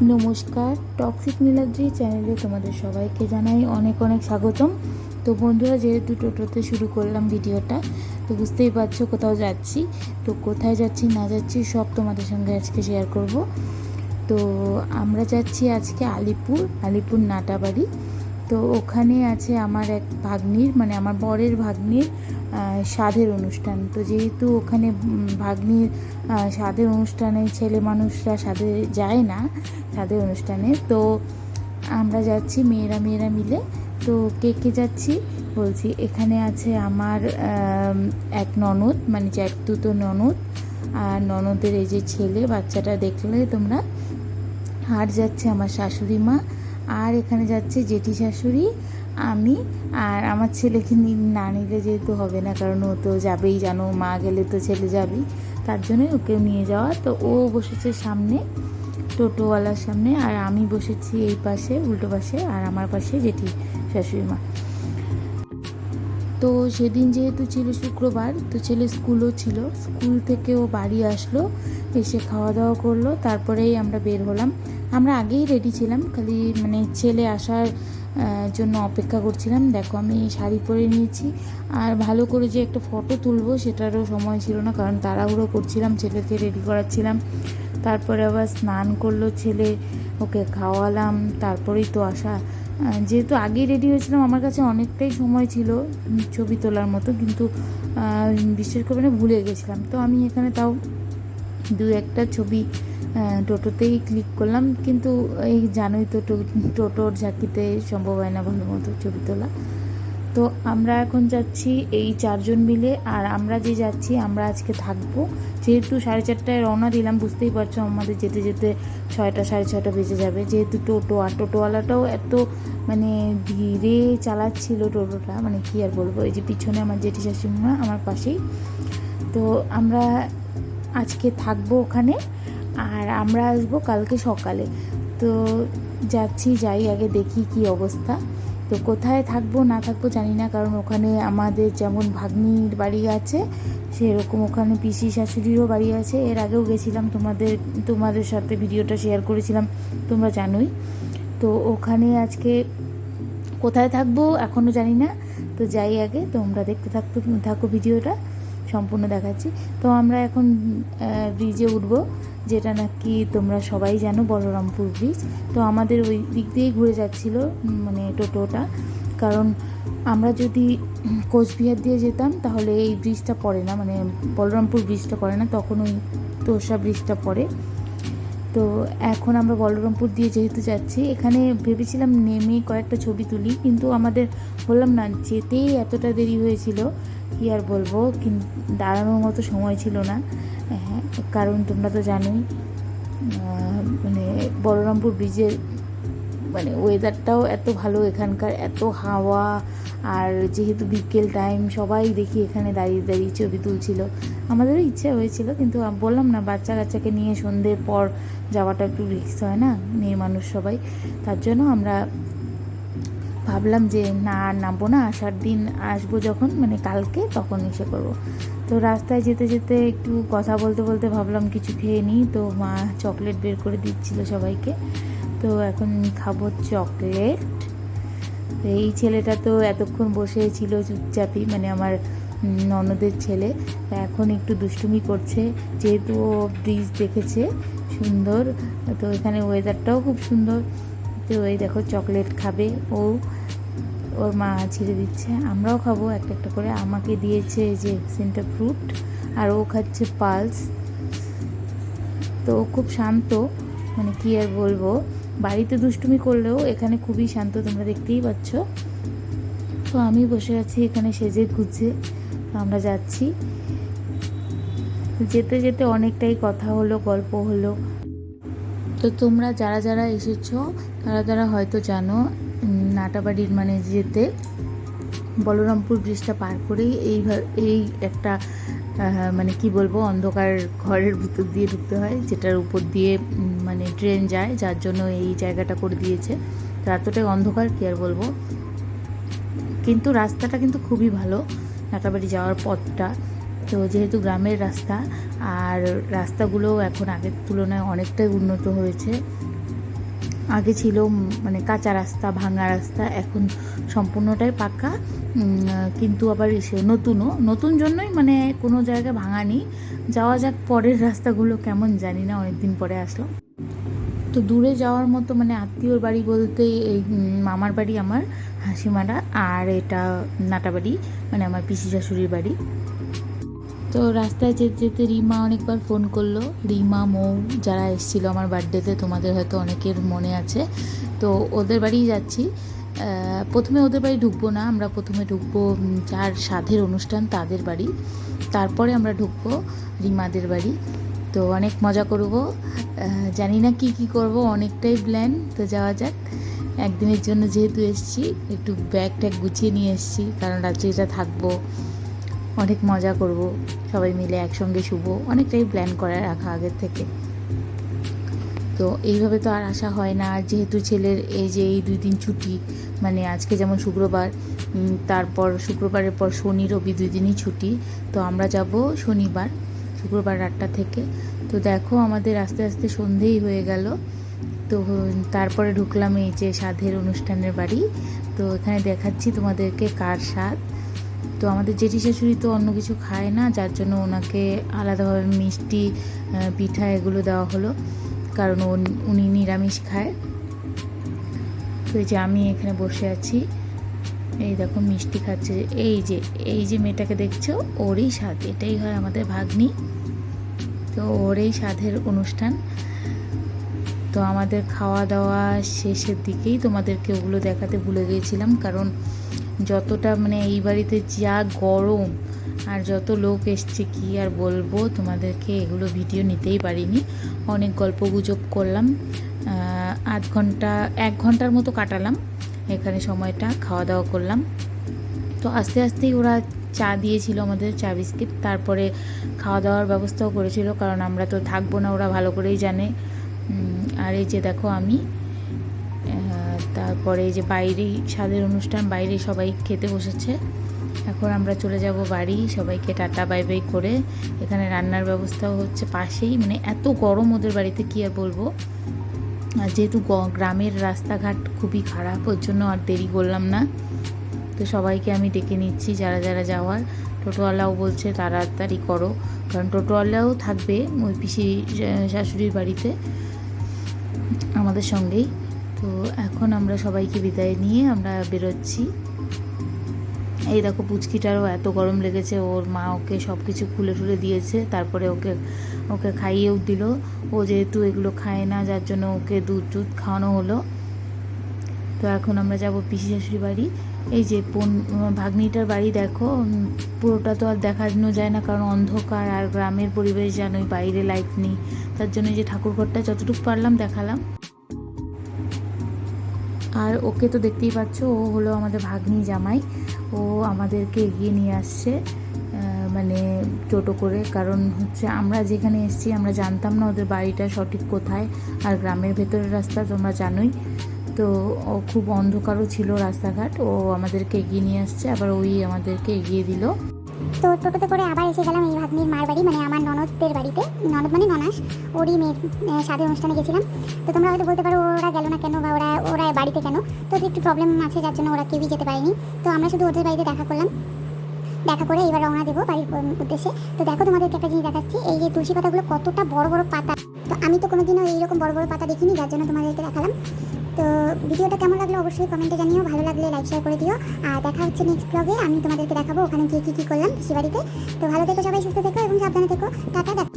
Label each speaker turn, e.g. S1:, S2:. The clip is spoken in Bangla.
S1: নমস্কার টক্সিক নীলাদ্রি চ্যানেলে তোমাদের সবাইকে জানাই অনেক অনেক স্বাগতম। তো বন্ধুরা, যেহেতু টোটোতে শুরু করলাম ভিডিওটা, তো বুঝতেই পারছ কোথাও যাচ্ছি। তো কোথায় যাচ্ছি, না যাচ্ছি, সব তোমাদের সঙ্গে আজকে শেয়ার করব। তো আমরা যাচ্ছি আজকে আলিপুর আলিপুর নাটাবাড়ি। তো ওখানে আছে আমার এক ভাগ্নির মানে আমার বরের ভাগ্নির সাধের অনুষ্ঠান। তো যেহেতু ওখানে ভাগ্নির সাধের অনুষ্ঠানে ছেলে মানুষরা সাধে যায় না, সাধের অনুষ্ঠানে, তো আমরা যাচ্ছি মেয়েরা মেয়েরা মিলে। তো কে কে যাচ্ছি? বলছি, এখানে আছে আমার এক ননদ মানে জ্যাঠতুতো ননদ। আর ননদের এই যে ছেলে, বাচ্চাটা দেখলে তোমরা। আর যাচ্ছে আমার শাশুড়ি মা। আর এখানে যাচ্ছে জেঠি শাশুড়ি, আমি আর আমার ছেলেকে নি- নিলে যেহেতু হবে না, কারণ ও তো যাবেই জানো, মা গেলে তো ছেলে যাবেই। তার জন্যই ওকেও নিয়ে যাওয়া। তো ও বসেছে সামনে, টোটোওয়ালার সামনে, আর আমি বসেছি এই পাশে, উল্টো পাশে, আর আমার পাশে জেঠি শাশুড়ি মা। তো সেদিন যেহেতু ছিল শুক্রবার, তো ছেলে স্কুলও ছিল। স্কুল থেকে ও বাড়ি আসলো, এসে খাওয়া দাওয়া করল, তারপরেই আমরা বের হলাম। আমরা আগেই রেডি ছিলাম, খালি মানে ছেলে আসার জন্য অপেক্ষা করছিলাম। দেখো, আমি শাড়ি পরে নিয়েছি। আর ভালো করে যে একটা ফটো তুলবো, সেটারও সময় ছিল না, কারণ তাড়াহুড়ো করছিলাম, ছেলেকে রেডি করাচ্ছিলাম। তারপরে আবার স্নান করল ছেলে, ওকে খাওয়ালাম। তারপরেই তো আসা। যেহেতু আগেই রেডি হয়েছিলাম, আমার কাছে অনেকটাই সময় ছিল ছবি তোলার মতো, কিন্তু বিশ্বাস করবে ভুলে গেছিলাম। তো আমি এখানে তাও দু একটা ছবি টোটোতেই ক্লিক করলাম। কিন্তু এই জানোই তো টোটোর ঝাঁকিতে সম্ভব হয় না ভালো মতো ছবি তোলা। তো আমরা এখন যাচ্ছি এই চারজন মিলে। আর আমরা যে যাচ্ছি, আমরা আজকে থাকব। যেহেতু সাড়ে চারটায় রওনা দিলাম, বুঝতেই পারছ আমাদের যেতে যেতে ছয়টা, সাড়ে ছয়টা বেজে যাবে। যেহেতু টোটো, আর টোটোওয়ালাটাও এত মানে ধীরে চালাচ্ছিল টোটোটা মানে কি আর বলব, এই যে পিছনে আমার জেঠি শাশুড়িমা আমার পাশেই। তো আমরা আজকে থাকব ওখানে। আর আমরা আসব কালকে সকালে। তো যাচ্ছি, যাই আগে দেখি কি অবস্থা। তো কোথায় থাকব, না থাকব জানি না, কারণ ওখানে আমাদের যেমন ভাগ্নির বাড়ি আছে, সেরকম ওখানে পিসি শাশুড়িরও বাড়ি আছে। এর আগেও গেছিলাম তোমাদের তোমাদের সাথে ভিডিওটা শেয়ার করেছিলাম, তোমরা জানোই। তো ওখানে আজকে কোথায় থাকব এখনও জানি না। তো যাই আগে, তোমরা দেখতে থাকতো থাকো ভিডিওটা, সম্পূর্ণ দেখাচ্ছি। তো আমরা এখন ব্রিজে উঠব। যেটা নাকি তোমরা সবাই জানো বলরামপুর ব্রিজ তো আমাদের ওই দিক দিয়েই ঘুরে যাচ্ছিল মানে টোটোটা। কারণ আমরা যদি কোচবিহার দিয়ে যেতাম, তাহলে এই ব্রিজটা পড়ে না মানে বলরামপুর ব্রিজটা পড়ে না, তখন ওই তোষা ব্রিজটা পড়ে। তো এখন আমরা বলরামপুর দিয়ে যেহেতু যাচ্ছি, এখানে ভেবেছিলাম নেমে কয়েকটা ছবি তুলি, কিন্তু আমাদের বললাম না, যেতেই এতটা দেরি হয়েছিল, কি আর বলব দাঁড়ানোর মতো সময় ছিল না। হ্যাঁ কারণ তোমরা তো জানোই মানে বলরামপুর ব্রিজের মানে ওয়েদারটাও এত ভালো এখানকার, এত হাওয়া, আর যেহেতু বিকেল টাইম সবাই দেখি এখানে দাঁড়িয়ে দাঁড়িয়ে ছবি তুলছিল। আমাদেরও ইচ্ছা হয়েছিল, কিন্তু বললাম না বাচ্চা কাচ্চাকে নিয়ে সন্ধ্যের পর যাওয়াটা একটু রিস্ক হয় না, মেয়ে মানুষ সবাই। তার জন্য আমরা ভাবলাম যে না, আর নামবো না, আসার দিন আসব যখন মানে কালকে তখন এসে করব। তো রাস্তায় যেতে যেতে একটু কথা বলতে বলতে ভাবলাম কিছু খেয়ে নিই, তো মা চকলেট বের করে দিচ্ছিল সবাইকে। তো এখন খাব চকলেট এই ছেলেটা তো এতক্ষণ বসে ছিল চুপচাপই মানে আমার ননদের ছেলে। এখন একটু দুষ্টুমি করছে, যেহেতু ও ব্রিজ দেখেছে সুন্দর। তো এখানে ওয়েদারটাও খুব সুন্দর। তো এই দেখো চকলেট খাবে। ও, ওর মা ছিঁড়ে দিচ্ছে। আমরাও খাব। একটা একটা করে আমাকে দিয়েছে যে সেন্টার ফ্রুট আর ও খাচ্ছে পালস তো ও খুব শান্ত। মানে কী আর বলব? বাড়িতে দুষ্টুমি করলেও এখানে খুবই শান্ত, তোমরা দেখতেই পাচ্ছ। তো আমি বসে আছি, এখানে সেজে গুজে। তো আমরা যাচ্ছি। যেতে যেতে অনেকটাই কথা হলো, গল্প হলো। তো তোমরা যারা যারা এসেছ, তারা তারা হয়তো জানো নাটাবাড়ির মানে যেতে বলরামপুর ব্রিজটা পার করেই এই এই একটা মানে কি বলব, অন্ধকার ঘরের ভিতর দিয়ে ঢুকতে হয়, যেটার উপর দিয়ে মানে ট্রেন যায়, যার জন্য এই জায়গাটা করে দিয়েছে। তো এতটাই অন্ধকার, কি আর বলব? কিন্তু রাস্তাটা কিন্তু খুবই ভালো, নাটাবাড়ি যাওয়ার পথটা। তো যেহেতু গ্রামের রাস্তা, আর রাস্তাগুলো এখন আগের তুলনায় অনেকটাই উন্নত হয়েছে। আগে ছিল মানে কাঁচা রাস্তা, ভাঙা রাস্তা, এখন সম্পূর্ণটাই পাকা। কিন্তু আবার এসে নতুনও। নতুন জন্যই মানে কোনো জায়গায় ভাঙা নেই। যাওয়া যাক পরের রাস্তাগুলো কেমন, জানি না, অনেকদিন পরে আসলাম। তো দূরে যাওয়ার মতো মানে আত্মীয়র বাড়ি বলতে এই মামার বাড়ি আমার, হাসিমারা, আর এটা নাটাবাড়ি মানে আমার পিসি শাশুড়ির বাড়ি। তো রাস্তায় যেতে যেতে রিমা অনেকবার ফোন করল। রিমা, মৌ যারা এসেছিল আমার বার্থডেতে, তোমাদের হয়তো অনেকের মনে আছে। তো ওদের বাড়িই যাচ্ছি। প্রথমে ওদের বাড়ি ঢুকবো না, আমরা প্রথমে ঢুকবো যার সাধের অনুষ্ঠান, তাদের বাড়ি। তারপরে আমরা ঢুকবো রিমাদের বাড়ি। তো অনেক মজা করব। জানি না কি কি করব, অনেকটাই প্ল্যান তো যাওয়া যাক। একদিনের জন্য যেহেতু এসছি, একটু ব্যাগ ট্যাগ গুছিয়ে নিয়ে এসেছি, কারণ রাত্রিটা থাকব। অনেক মজা করব, সবাই মিলে একসঙ্গে শুভ অনেকটাই প্ল্যান করে রাখা আগের থেকে। তো এইভাবে তো আর আসা হয় না, আর যেহেতু ছেলের এই যে এই দুই দিন ছুটি মানে আজকে যেমন শুক্রবার তারপর শুক্রবারের পর শনি, রবি দুই দিনই ছুটি, তো আমরা যাব শনিবার, শুক্রবার আটটা থেকে। তো দেখো আমাদের আস্তে আস্তে সন্ধেই হয়ে গেল। তো তারপরে ঢুকলাম এই যে সাধের অনুষ্ঠানের বাড়ি। তো এখানে দেখাচ্ছি তোমাদেরকে কার স্বাদ। তো আমাদের জেঠি শাশুড়ি তো অন্য কিছু খায় না, যার জন্য ওনাকে আলাদাভাবে মিষ্টি পিঠা এগুলো দেওয়া হলো। কারণ উনি নিরামিষ খায়। তো এই যে আমি এখানে বসে আছি। এই দেখো মিষ্টি খাচ্ছে। এই যে এই যে মেয়েটাকে দেখছ, ওরই স্বাদ। এটাই হয় আমাদের ভাগ্নি। তো ওরই স্বাদের অনুষ্ঠান। তো আমাদের খাওয়া দাওয়া শেষের দিকেই তোমাদেরকে ওগুলো দেখাতে ভুলে গিয়েছিলাম। কারণ যতটা মানে এই বাড়িতে যা গরম আর যত লোক এসছে, কি আর বলব? তোমাদেরকে এগুলো ভিডিও নিতেই পারিনি। অনেক গল্প গুজব করলাম। আধ ঘণ্টা, এক ঘণ্টার মতো কাটালাম। এখানে সময়টা খাওয়া দাওয়া করলাম। তো আস্তে আস্তেই ওরা চা দিয়েছিল আমাদের, চা বিস্কিট। তারপরে খাওয়া দাওয়ার ব্যবস্থাও করেছিল, কারণ আমরা তো থাকব না, ওরা ভালো করেই জানে। আর এই যে দেখো আমি তারপরে যে বাইরেই স্বাদের অনুষ্ঠান, বাইরে সবাই খেতে বসেছে। এখন আমরা চলে যাব বাড়ি, সবাইকে টাটা, বাই বাই করে। এখানে রান্নার ব্যবস্থাও হচ্ছে পাশেই। মানে এত গরম ওদের বাড়িতে, কী আর বলব? আর যেহেতু গ্রামের রাস্তাঘাট খুবই খারাপ, ওর জন্য আর দেরি করলাম না। তো সবাইকে আমি ডেকে নিচ্ছি, যারা যারা যাওয়ার। টোটোওয়ালাও বলছে, তাড়াতাড়ি করো। কারণ টোটোওয়ালাও থাকবে ওই পিসি শাশুড়ির বাড়িতে, আমাদের সঙ্গেই। তো এখন আমরা সবাইকে বিদায় নিয়ে আমরা বেরোচ্ছি। এই দেখো পুচকিটারও এত গরম লেগেছে, ওর মা ওকে সব কিছু খুলে টুলে দিয়েছে, তারপরে ওকে ওকে খাইয়েও দিল। ও যেহেতু এগুলো খায় না, যার জন্য ওকে দুধ টুধ খাওয়ানো হলো। তো এখন আমরা যাব পিসি শাশুড়ি বাড়ি। এই যে বোন ভাগ্নিটার বাড়ি দেখো পুরোটা তো আর দেখানো যায় না, কারণ অন্ধকার আর গ্রামের পরিবেশ জানোই বাইরে লাইট নেই। তার জন্য যে ঠাকুরঘরটা যতটুকু পারলাম দেখালাম। আর ওকে তো দেখতেই পাচ্ছ, ও হলো আমাদের ভাগ্নি জামাই। ও আমাদেরকে এগিয়ে নিয়ে আসছে মানে টোটো করে। কারণ হচ্ছে আমরা যেখানে এসেছি, আমরা জানতাম না ওদের বাড়িটা সঠিক কোথায় আর গ্রামের ভেতরের রাস্তা তোমরা জানোই। তো ও খুব অন্ধকারও ছিল রাস্তাঘাট, ও আমাদেরকে এগিয়ে নিয়ে আসছে, আবার ওই আমাদেরকে এগিয়ে দিল।
S2: তো টোটোতে করে আবার এসে গেলাম এই ভাগ্নির মার বাড়ি মানে আমার ননদদের বাড়িতে। ননদ মানে ননাস, ওরই মেয়ের সাথে অনুষ্ঠানে গেছিলাম। তো তোমরা হয়তো বলতে পারো, ওরা গেল না কেন বা ওরা ওরা বাড়িতে কেন? তো একটু প্রবলেম আছে, যার জন্য ওরা কেউই যেতে পারেনি। তো আমরা শুধু ওদের বাড়িতে দেখা করলাম। দেখা করে এবার রওনা দেবো বাড়ির উদ্দেশ্যে। তো দেখো তোমাদেরকে একটা জিনিস দেখাচ্ছি, এই যে তুলসী পাতাগুলো কতটা বড় বড় পাতা। তো আমি তো কোনোদিনও এইরকম বড় বড় পাতা দেখিনি, যার জন্য তোমাদেরকে দেখালাম। ভিডিওটা কেমন লাগল অবশ্যই কমেন্টে জানিও। ভালো লাগলে লাইক শেয়ার করে দিও। আর দেখা হচ্ছে নেক্সট ব্লগে আমি তোমাদেরকে দেখাবো ওখানে গিয়ে কী কী করলাম পিসি বাড়িতে তো ভালো থেকো সবাই, সুস্থ থেকো এবং সাবধানে থেকো। টাটা, দেখা